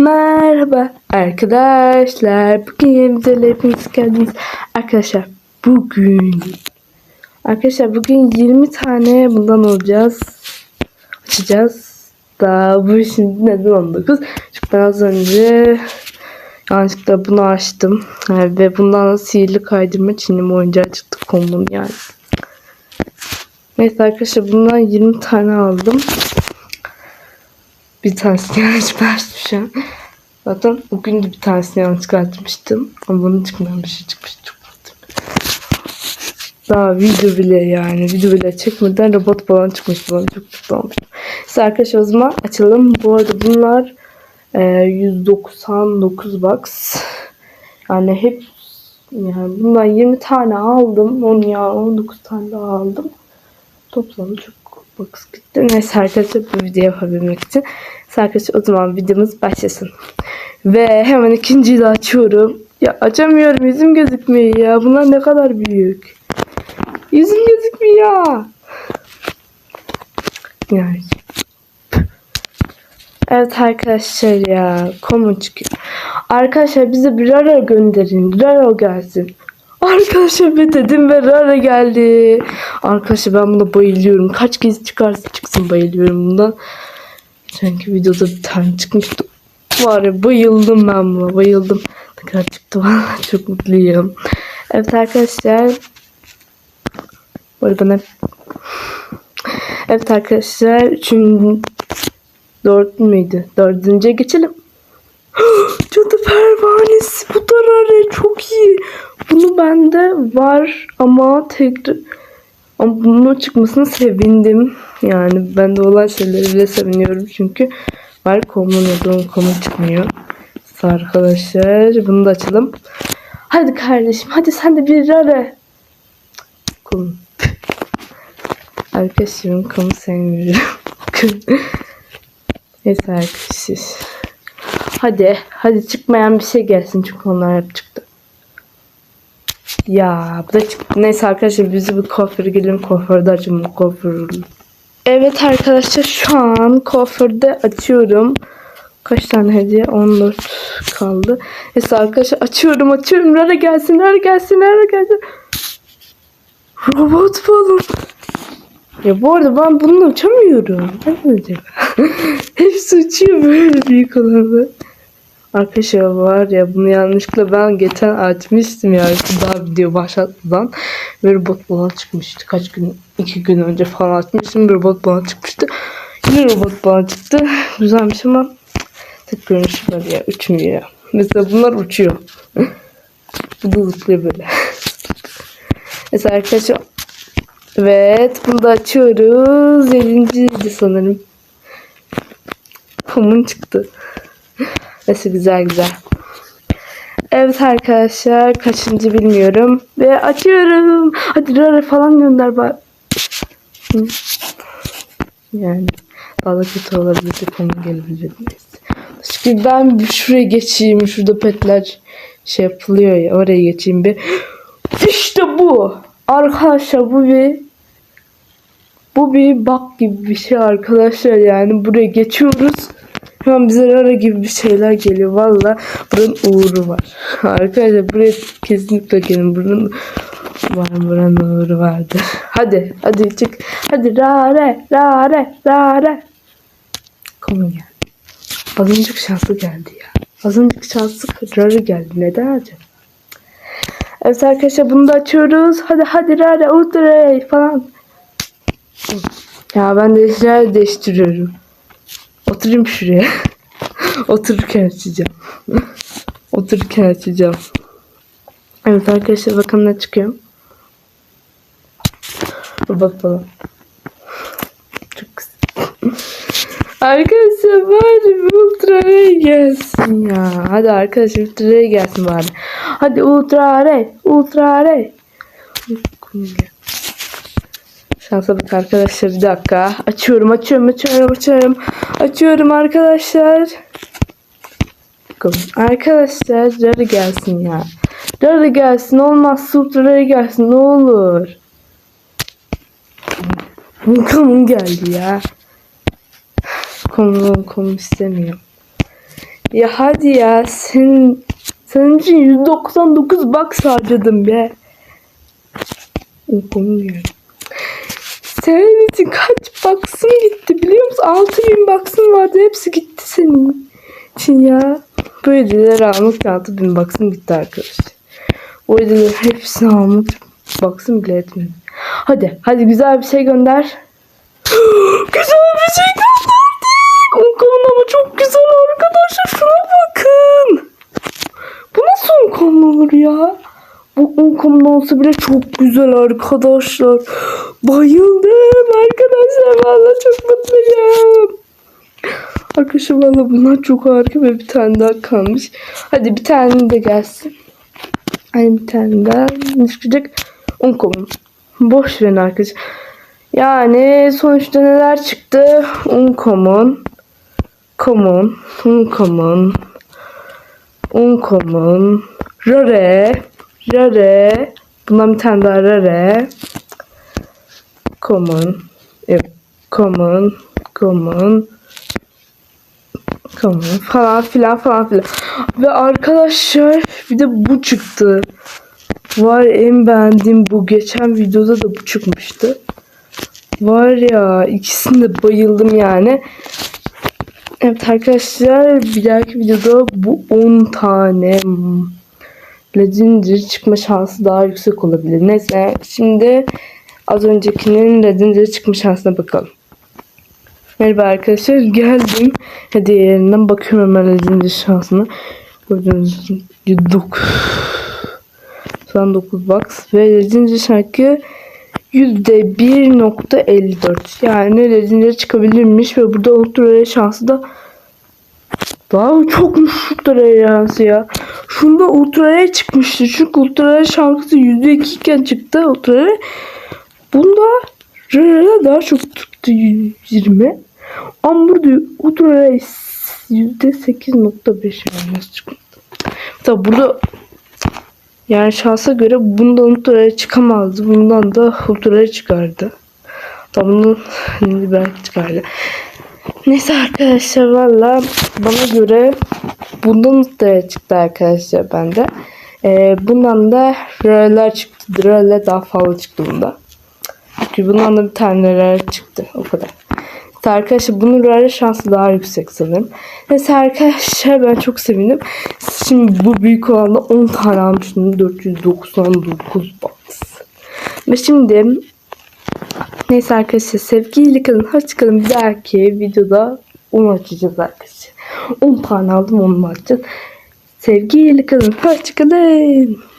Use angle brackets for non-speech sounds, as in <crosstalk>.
Merhaba arkadaşlar. Bugün videoyla hepiniz geldiniz. Arkadaşlar bugün Arkadaşlar bugün 20 tane bundan olacağız. Açacağız. Daha bu şimdi neden 19? Çünkü ben az önce yanlışlıkla bunu açtım. Yani ve bundan sihirli kaydırma çinim oyuncağı çıktı kombum yani. Neyse arkadaşlar bundan 20 tane aldım. Bir tanesini yanlış <laughs> çıkartmışım. Zaten bugün de bir tanesini yanlış çıkartmıştım. Ama bunun çıkmayan bir şey çıkmış. Çok. Daha video bile yani video bile çekmeden robot falan çıkmış falan. Çok mutlu olmuştum. Neyse arkadaşlar o zaman açalım. Bu arada bunlar e, 199 box. Yani hep yani bundan 20 tane aldım. 10 ya 19 tane daha aldım. Toplamda çok box gitti. Neyse arkadaşlar bu videoyu yapabilmek için. Arkadaşlar o zaman videomuz başlasın. Ve hemen ikinciyi de açıyorum. Ya açamıyorum yüzüm gözükmüyor ya. Bunlar ne kadar büyük. Yüzüm gözükmüyor. Yani. Evet arkadaşlar ya. Common çıkıyor. Arkadaşlar bize bir Rara gönderin. Rara gelsin. Arkadaşlar be dedim ve Rara geldi. Arkadaşlar ben buna bayılıyorum. Kaç kez çıkarsa çıksın bayılıyorum bundan. Geçenki videoda bir tane çıkmıştı. Var ya bayıldım ben buna bayıldım. Ne kadar çıktı valla <laughs> çok mutluyum. Evet arkadaşlar. Bu arada. Evet arkadaşlar. Üçün... Dört müydü? Dördüncüye geçelim. Cadı pervanesi. Bu da rare. Çok iyi. Bunu bende var ama tekrar... Ama bunun çıkmasını sevindim. Yani bende olan şeyleri bile seviniyorum çünkü var komun olduğum komun çıkmıyor. Arkadaşlar bunu da açalım. Hadi kardeşim hadi sen de bir ara. Kum. Arkadaşlarım komu sevmiyorum. <laughs> Neyse arkadaşlar. Hadi hadi çıkmayan bir şey gelsin çünkü onlar hep çıktı. Ya bu da. Neyse arkadaşlar bizi bir kuaföre gelin kuaförde açalım kuaför. Evet arkadaşlar şu an kuaförde açıyorum. Kaç tane hediye? 14 kaldı. Neyse arkadaşlar açıyorum açıyorum. Rara gelsin Rara gelsin Rara gelsin. Robot balon. Ya bu arada ben bununla uçamıyorum. Ne olacak? <laughs> Hepsi uçuyor böyle büyük olanlar. Arkadaşlar var ya bunu yanlışlıkla ben geçen açmıştım yani daha video başlatmadan ve robot balon çıkmıştı. Kaç gün, iki gün önce falan açmıştım bir robot balon çıkmıştı. Yine robot balon çıktı. <laughs> Güzelmiş ama tek görünüşü böyle ya uçmuyor. Mesela bunlar uçuyor. <laughs> Bu da zıplıyor böyle. <laughs> Mesela arkadaşlar Evet bunu da açıyoruz. Yedinciydi sanırım. Kumun çıktı. Neyse güzel güzel. Evet arkadaşlar kaçıncı bilmiyorum. Ve açıyorum. Hadi Rara falan gönder bak. Yani daha da kötü olabilir. Konu gelebilir. Çünkü ben şuraya geçeyim. Şurada petler şey yapılıyor ya. Oraya geçeyim bir. İşte bu. Arkadaşlar bu bir bu bir bak gibi bir şey arkadaşlar yani buraya geçiyoruz. Hemen bize ara gibi bir şeyler geliyor. Valla buranın uğru var. Arkadaşlar buraya kesinlikle gelin. Buranın var buranın uğru vardır. Hadi hadi çık. Hadi rare rare rare. Konu gel. Az şanslı geldi ya. Az şanslı rare geldi. Neden acaba? Evet arkadaşlar bunu da açıyoruz. Hadi hadi rare ultra falan. Ya ben de yer değiştiriyorum. Oturayım şuraya. <laughs> Otururken açacağım. <laughs> Otururken açacağım. Evet arkadaşlar bakın ne çıkıyor. Falan. Çok güzel. <laughs> Arkadaşlar bari ultra ray gelsin ya. Hadi arkadaşlar ultra ray gelsin bari. Hadi ultra ray. Ultra ray. Şansa bak arkadaşlar bir dakika. Açıyorum açıyorum açıyorum açıyorum. Açıyorum arkadaşlar. Bakalım. Arkadaşlar Rarı gelsin ya. Rarı gelsin olmaz Ultra gelsin ne olur. Bakalım geldi ya. Konu konu istemiyorum. Ya hadi ya sen senin için 199 box harcadım be. Okumuyorum. Senin için kaç box'ın gitti biliyor musun? 6000 box'ın vardı hepsi gitti senin için ya. Bu hediyeleri almak 6000 box'ım gitti arkadaşlar. O hediyeleri hepsini almak box'ım bile etmedi. Hadi hadi güzel bir şey gönder. <gasps> güzel bir şey gönderdik. Uncommon ama çok güzel arkadaşlar. Şuna bakın. Bu nasıl uncommon olur ya? Bu uncommon olsa bile çok güzel arkadaşlar. Bayıldım arkadaşlar. Valla çok mutluyum. Arkadaşlar valla bunlar çok harika ve bir tane daha kalmış. Hadi bir tane de gelsin. Hadi bir tane daha. Ne çıkacak? Uncommon. Boş verin arkadaşlar. Yani sonuçta neler çıktı? Uncommon. Common. Uncommon. Uncommon. Rare. Rare. Bundan bir tane daha rare. Common. Evet. Common. Common. Common. Falan filan falan filan. Ve arkadaşlar bir de bu çıktı. Var en beğendiğim bu. Geçen videoda da bu çıkmıştı. Var ya ikisine de bayıldım yani. Evet arkadaşlar bir dahaki videoda bu 10 tane Legendary çıkma şansı daha yüksek olabilir. Neyse şimdi az öncekinin Legendary çıkma şansına bakalım. Merhaba arkadaşlar geldim. Hediyelerinden bakıyorum hemen Legendary şansına. Gördüğünüz gibi 9 99 box ve Legendary şarkı %1.54 yani Legendary çıkabilirmiş ve burada Ultra şansı da daha çokmuş Ultra şansı ya. Şunda Ultra çıkmıştı çünkü Ultra şansı %2 iken çıktı Ultra. Bunda Rare'de daha çok tuttu 120. Ama burada Ultra Rare %8.5 yani nasıl çıkmadı. Tabi burada yani şansa göre bundan ultraya çıkamazdı. Bundan da ultraya çıkardı. Tam bundan belki çıkardı. Neyse arkadaşlar valla bana göre bundan ultraya çıktı arkadaşlar bende. Ee, bundan da röler çıktı. Röler daha fazla çıktı bunda. Çünkü bundan da bir tane röler çıktı. O kadar. İşte arkadaşlar bunun röler şansı daha yüksek sanırım. Neyse arkadaşlar ben çok sevindim. Şimdi bu büyük olanda 10 tane almıştım. 499 box. Ve şimdi neyse arkadaşlar sevgiyle kalın. Hoşçakalın. Bir dahaki videoda onu açacağız arkadaşlar. 10 tane aldım onu açacağız. Sevgiyle kalın. Hoşçakalın.